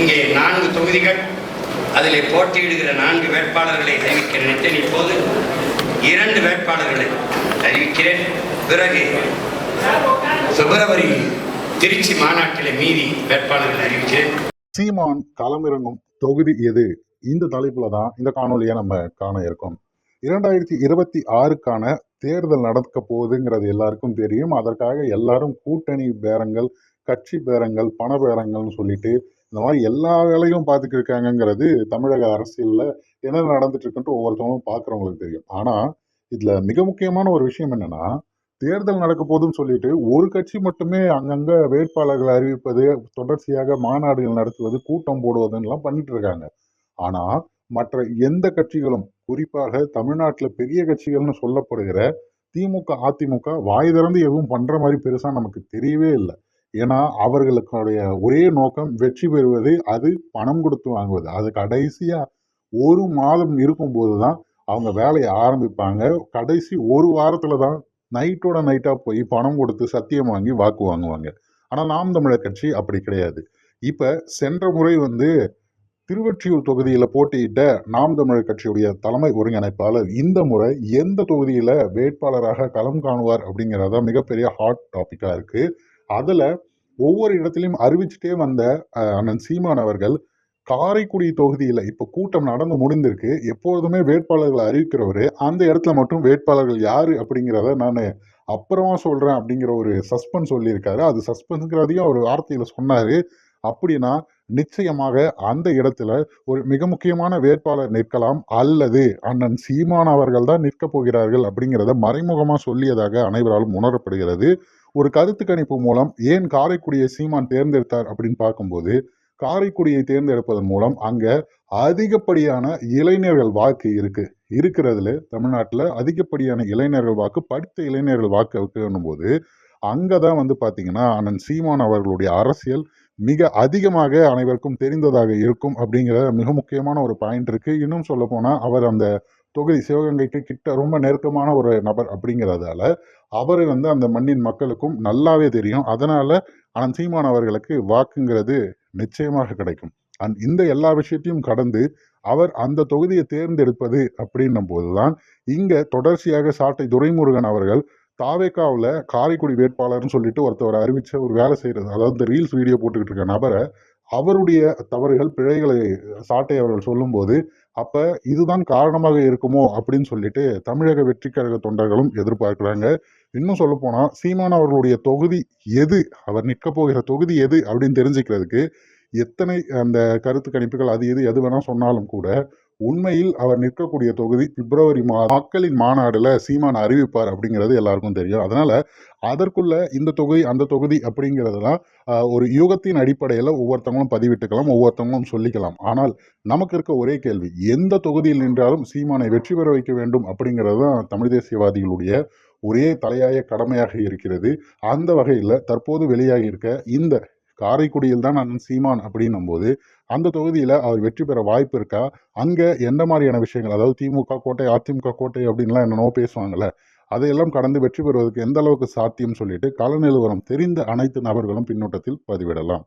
இங்கே நான்கு தொகுதிகள் அதில் போட்டியிடுகிற நான்கு வேட்பாளர்களை அறிவிக்க நினைத்தேன். இப்போது இரண்டு வேட்பாளர்களை அறிவிக்கிறேன். பிறகு பிப்ரவரி திருச்சி மாநாட்டில் மீதி வேட்பாளர்களை அறிவிக்கிறேன். சீமான் களமிறங்கும் தொகுதி எது? இந்த தலைப்புல தான் இந்த காணொலியை நம்ம காண இருக்கோம். இரண்டாயிரத்தி இருபத்தி ஆறுக்கான தேர்தல் நடக்க போகுதுங்கிறது எல்லாருக்கும் தெரியும். அதற்காக எல்லாரும் கூட்டணி பேரங்கள் கட்சி பேரங்கள் பண பேரங்கள்னு சொல்லிட்டு இந்த மாதிரி எல்லா வேலையும் பார்த்துட்டு இருக்காங்கங்கிறது தமிழக அரசியலில் என்ன நடந்துட்டு இருக்குன்ட்டு ஒவ்வொருத்தவங்களும் பார்க்குறவங்களுக்கு தெரியும். ஆனால் இதில் மிக முக்கியமான ஒரு விஷயம் என்னன்னா தேர்தல் நடக்க போதுன்னு சொல்லிட்டு ஒரு கட்சி மட்டுமே அங்கங்கே வேட்பாளர்களை அறிவிப்பது தொடர்ச்சியாக மாநாடுகள் நடத்துவது கூட்டம் போடுவதுன்னெலாம் பண்ணிட்டு இருக்காங்க ஆனால் மற்ற எந்த கட்சிகளும் குறிப்பாக தமிழ்நாட்டில் பெரிய கட்சிகள்னு சொல்லப்படுகிற திமுக அதிமுக வாய் திறந்து எதுவும் பண்ணுற மாதிரி பெருசாக நமக்கு தெரியவே இல்லை. ஏன்னா அவர்களுடைய ஒரே நோக்கம் வெற்றி பெறுவது அது பணம் கொடுத்து வாங்குவது. அது கடைசியா ஒரு மாதம் இருக்கும்போது தான் அவங்க வேலையை ஆரம்பிப்பாங்க. கடைசி ஒரு வாரத்துல தான் நைட்டோட நைட்டா போய் பணம் கொடுத்து சத்தியம் வாங்கி வாக்கு வாங்குவாங்க. ஆனா நாம் தமிழர் கட்சி அப்படி கிடையாது. இப்ப சென்ற முறை வந்து திருவொற்றியூர் தொகுதியில போட்டியிட்ட நாம் தமிழர் கட்சியுடைய தலைமை ஒருங்கிணைப்பாளர் இந்த முறை எந்த தொகுதியில வேட்பாளராக களம் காணுவார் அப்படிங்கறத மிகப்பெரிய ஹாட் டாபிக்கா இருக்கு. அதில் ஒவ்வொரு இடத்துலையும் அறிவிச்சுட்டே வந்த அண்ணன் சீமான் அவர்கள் காரைக்குடி தொகுதியில் இப்போ கூட்டம் நடந்து முடிந்திருக்கு. எப்பொழுதுமே வேட்பாளர்களை அறிவிக்கிறவர். அந்த இடத்துல மட்டும் வேட்பாளர்கள் யார் அப்படிங்கிறத நான் அப்புறமா சொல்கிறேன் அப்படிங்கிற ஒரு சஸ்பென்ஸ் சொல்லியிருக்காரு. அது சஸ்பென்ஸுங்கிறதையும் அவர் வார்த்தையில் சொன்னார். அப்படின்னா நிச்சயமாக அந்த இடத்துல ஒரு மிக முக்கியமான வேட்பாளர் நிற்கலாம். அல்லது அண்ணன் சீமான் அவர்கள் தான் நிற்க போகிறார்கள் அப்படிங்கிறத மறைமுகமாக சொல்லியதாக அனைவராலும் உணரப்படுகிறது. ஒரு கருத்து கணிப்பு மூலம் ஏன் காரைக்குடியை சீமான் தேர்ந்தெடுத்தார் அப்படின்னு பார்க்கும்போது காரைக்குடியை தேர்ந்தெடுப்பதன் மூலம் அங்கே அதிகப்படியான இளைஞர்கள் வாக்கு இருக்கு. இருக்கிறதுல தமிழ்நாட்டில் அதிகப்படியான இளைஞர்கள் வாக்கு படித்த இளைஞர்கள் வாக்கு இருக்குன்னும் போது அங்கே தான் வந்து பார்த்தீங்கன்னா அண்ணன் சீமான் அவர்களுடைய அரசியல் மிக அதிகமாக அனைவருக்கும் தெரிந்ததாக இருக்கும் அப்படிங்கிற மிக முக்கியமான ஒரு பாயிண்ட் இருக்குது இன்னும் சொல்ல அவர் அந்த தொகுதி சிவகங்கைக்கு கிட்ட ரொம்ப நெருக்கமான ஒரு நபர் அப்படிங்கிறதால அவர் வந்து அந்த மண்ணின் மக்களுக்கும் நல்லாவே தெரியும். அதனால அனந்த் சீமான் அவர்களுக்கு வாக்குங்கிறது நிச்சயமாக கிடைக்கும். அண்ட் இந்த எல்லா விஷயத்தையும் கடந்து அவர் அந்த தொகுதியை தேர்ந்தெடுப்பது அப்படின்னும் போதுதான் இங்க தொடர்ச்சியாக சாட்டை துரைமுருகன் அவர்கள் தாவேக்காவில் காரைக்குடி வேட்பாளர்னு சொல்லிட்டு ஒருத்தவரை அறிவிச்ச ஒரு வேலை செய்கிறது அதாவது இந்த ரீல்ஸ் வீடியோ போட்டுக்கிட்டு இருக்க நபரை அவருடைய தவறுகள் பிழைகளை சாட்டை அவர்கள் சொல்லும்போது அப்ப இதுதான் காரணமாக இருக்குமோ அப்படின்னு சொல்லிட்டு தமிழக வெற்றி கழக தொண்டர்களும் எதிர்பார்க்கிறாங்க. இன்னும் சொல்ல போனா சீமான் அவர்களுடைய தொகுதி எது? அவர் நிற்க போகிற தொகுதி எது? அப்படின்னு தெரிஞ்சுக்கிறதுக்கு எத்தனை அந்த கருத்து கணிப்புகள் அது எது எது வேணா சொன்னாலும் கூட உண்மையில் அவர் நிற்கக்கூடிய தொகுதி பிப்ரவரி மா மக்களின் மாநாடுல சீமான் அறிவிப்பார் அப்படிங்கிறது எல்லாருக்கும் தெரியும். அதனால அதற்குள்ள இந்த தொகுதி அந்த தொகுதி அப்படிங்கிறதெல்லாம் ஒரு யூகத்தின் அடிப்படையில் ஒவ்வொருத்தவங்களும் பதிவிட்டுக்கலாம் ஒவ்வொருத்தவங்களும் சொல்லிக்கலாம். ஆனால் நமக்கு இருக்க ஒரே கேள்வி எந்த தொகுதியில் நின்றாலும் சீமானை வெற்றி பெற வைக்க வேண்டும் அப்படிங்கிறது தான் தமிழ் தேசியவாதிகளுடைய ஒரே தலையாய கடமையாக இருக்கிறது. அந்த வகையில் தற்போது வெளியாகி இருக்க இந்த காரைக்குடியில் தான் அண்ணன் சீமான் அப்படின்னும் போது அந்த தொகுதியில் அவர் வெற்றி பெற வாய்ப்பு இருக்கா? அங்கே எந்த மாதிரியான விஷயங்கள்? அதாவது திமுக கோட்டை அதிமுக கோட்டை அப்படின்லாம் என்னென்னோ பேசுவாங்கல்ல அதையெல்லாம் கடந்து வெற்றி பெறுவதற்கு எந்த அளவுக்கு சாத்தியம் சொல்லிட்டு கள நிலவரம் தெரிந்த அனைத்து நபர்களும் பின்னோட்டத்தில் பதிவிடலாம்.